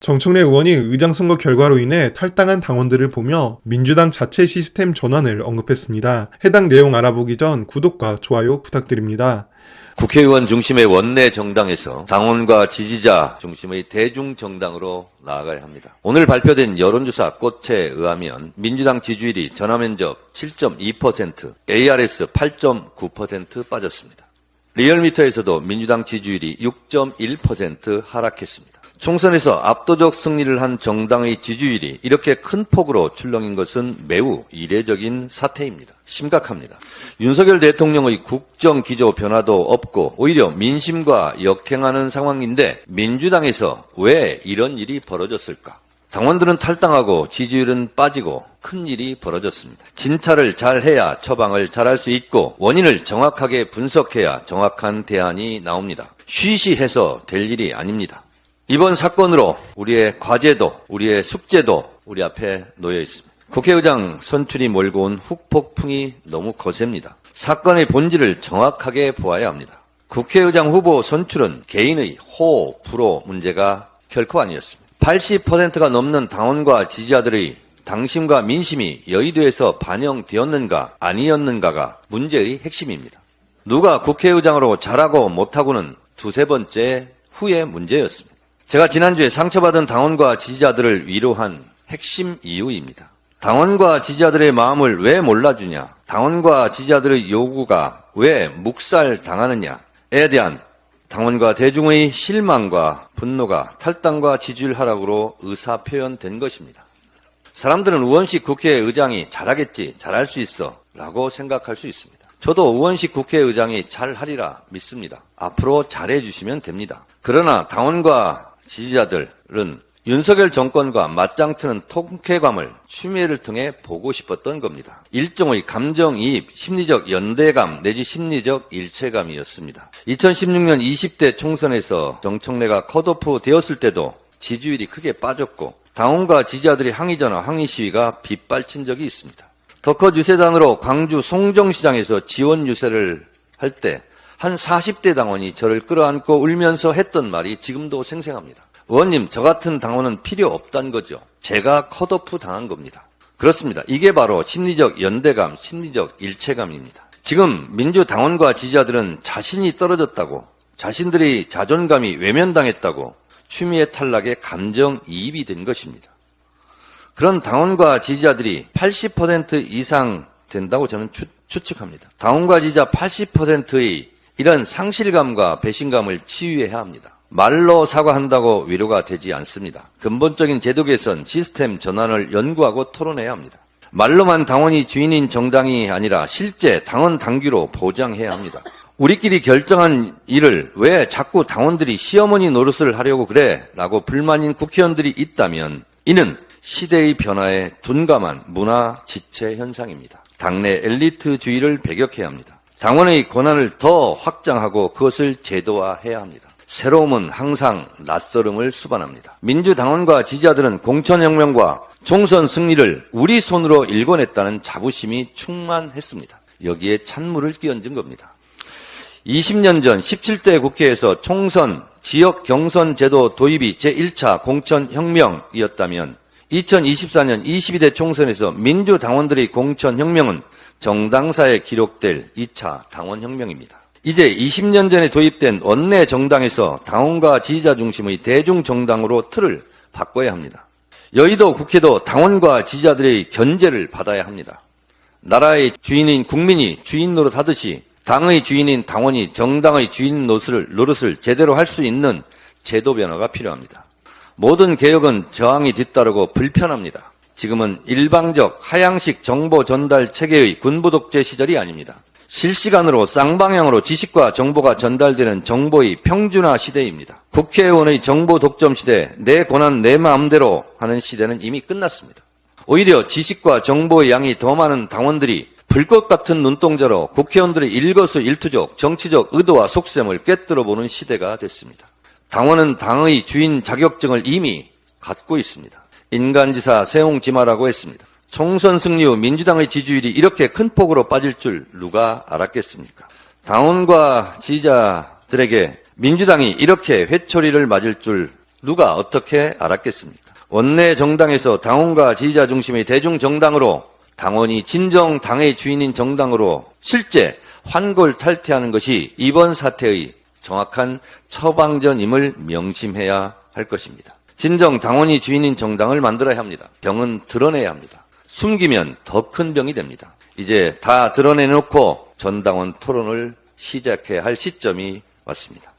정청래 의원이 의장 선거 결과로 인해 탈당한 당원들을 보며 민주당 자체 시스템 전환을 언급했습니다. 해당 내용 알아보기 전 구독과 좋아요 부탁드립니다. 국회의원 중심의 원내 정당에서 당원과 지지자 중심의 대중 정당으로 나아가야 합니다. 오늘 발표된 여론조사 꽃에 의하면 민주당 지지율이 전화면접 7.2%, ARS 8.9% 빠졌습니다. 리얼미터에서도 민주당 지지율이 6.1% 하락했습니다. 총선에서 압도적 승리를 한 정당의 지지율이 이렇게 큰 폭으로 출렁인 것은 매우 이례적인 사태입니다. 심각합니다. 윤석열 대통령의 국정 기조 변화도 없고 오히려 민심과 역행하는 상황인데 민주당에서 왜 이런 일이 벌어졌을까? 당원들은 탈당하고 지지율은 빠지고 큰 일이 벌어졌습니다. 진찰을 잘 해야 처방을 잘할 수 있고 원인을 정확하게 분석해야 정확한 대안이 나옵니다. 쉬쉬해서 될 일이 아닙니다. 이번 사건으로 우리의 과제도 우리의 숙제도 우리 앞에 놓여 있습니다. 국회의장 선출이 몰고 온 후폭풍이 너무 거셉니다. 사건의 본질을 정확하게 보아야 합니다. 국회의장 후보 선출은 개인의 호, 불호 문제가 결코 아니었습니다. 80%가 넘는 당원과 지지자들의 당심과 민심이 여의도에서 반영되었는가 아니었는가가 문제의 핵심입니다. 누가 국회의장으로 잘하고 못하고는 두세 번째 후의 문제였습니다. 제가 지난주에 상처받은 당원과 지지자들을 위로한 핵심 이유입니다. 당원과 지지자들의 마음을 왜 몰라주냐? 당원과 지지자들의 요구가 왜 묵살 당하느냐에 대한 당원과 대중의 실망과 분노가 탈당과 지지율 하락으로 의사 표현된 것입니다. 사람들은 우원식 국회의장이 잘하겠지, 잘할 수 있어 라고 생각할 수 있습니다. 저도 우원식 국회의장이 잘하리라 믿습니다. 앞으로 잘해주시면 됩니다. 그러나 당원과 지지자들은 윤석열 정권과 맞짱트는 통쾌감을 추미애를 통해 보고 싶었던 겁니다. 일종의 감정이입, 심리적 연대감 내지 심리적 일체감이었습니다. 2016년 20대 총선에서 정청래가 컷오프 되었을 때도 지지율이 크게 빠졌고 당원과 지지자들이 항의 전화, 항의 시위가 빗발친 적이 있습니다. 더컷 유세단으로 광주 송정시장에서 지원 유세를 할 때 한 40대 당원이 저를 끌어안고 울면서 했던 말이 지금도 생생합니다. 의원님, 저 같은 당원은 필요 없단 거죠. 제가 컷오프 당한 겁니다. 그렇습니다. 이게 바로 심리적 연대감, 심리적 일체감입니다. 지금 민주당원과 지지자들은 자신이 떨어졌다고, 자신들의 자존감이 외면당했다고 추미애 탈락에 감정이입이 된 것입니다. 그런 당원과 지지자들이 80% 이상 된다고 저는 추, 추측합니다. 당원과 지지자 80%의 이런 상실감과 배신감을 치유해야 합니다. 말로 사과한다고 위로가 되지 않습니다. 근본적인 제도 개선, 시스템 전환을 연구하고 토론해야 합니다. 말로만 당원이 주인인 정당이 아니라 실제 당원 당규로 보장해야 합니다. 우리끼리 결정한 일을 왜 자꾸 당원들이 시어머니 노릇을 하려고 그래? 라고 불만인 국회의원들이 있다면 이는 시대의 변화에 둔감한 문화 지체 현상입니다. 당내 엘리트주의를 배격해야 합니다. 당원의 권한을 더 확장하고 그것을 제도화해야 합니다. 새로움은 항상 낯설음을 수반합니다. 민주당원과 지지자들은 공천혁명과 총선 승리를 우리 손으로 일궈냈다는 자부심이 충만했습니다. 여기에 찬물을 끼얹은 겁니다. 20년 전 17대 국회에서 총선 지역 경선 제도 도입이 제1차 공천혁명이었다면 2024년 22대 총선에서 민주당원들의 공천혁명은 정당사에 기록될 2차 당원혁명입니다. 이제 20년 전에 도입된 원내 정당에서 당원과 지지자 중심의 대중 정당으로 틀을 바꿔야 합니다. 여의도 국회도 당원과 지지자들의 견제를 받아야 합니다. 나라의 주인인 국민이 주인 노릇 하듯이 당의 주인인 당원이 정당의 주인 노릇을, 노릇을 제대로 할 수 있는 제도 변화가 필요합니다. 모든 개혁은 저항이 뒤따르고 불편합니다. 지금은 일방적 하향식 정보 전달 체계의 군부 독재 시절이 아닙니다. 실시간으로 쌍방향으로 지식과 정보가 전달되는 정보의 평준화 시대입니다. 국회의원의 정보 독점 시대, 내 권한 내 마음대로 하는 시대는 이미 끝났습니다. 오히려 지식과 정보의 양이 더 많은 당원들이 불꽃 같은 눈동자로 국회의원들의 일거수 일투족, 정치적 의도와 속셈을 꿰뚫어 보는 시대가 됐습니다. 당원은 당의 주인 자격증을 이미 갖고 있습니다. 인간지사 세옹지마라고 했습니다. 총선 승리 후 민주당의 지지율이 이렇게 큰 폭으로 빠질 줄 누가 알았겠습니까? 당원과 지지자들에게 민주당이 이렇게 회초리를 맞을 줄 누가 어떻게 알았겠습니까? 원내 정당에서 당원과 지지자 중심의 대중 정당으로 당원이 진정 당의 주인인 정당으로 실제 환골 탈퇴하는 것이 이번 사태의 정확한 처방전임을 명심해야 할 것입니다. 진정 당원이 주인인 정당을 만들어야 합니다. 병은 드러내야 합니다. 숨기면 더 큰 병이 됩니다. 이제 다 드러내놓고 전당원 토론을 시작해야 할 시점이 왔습니다.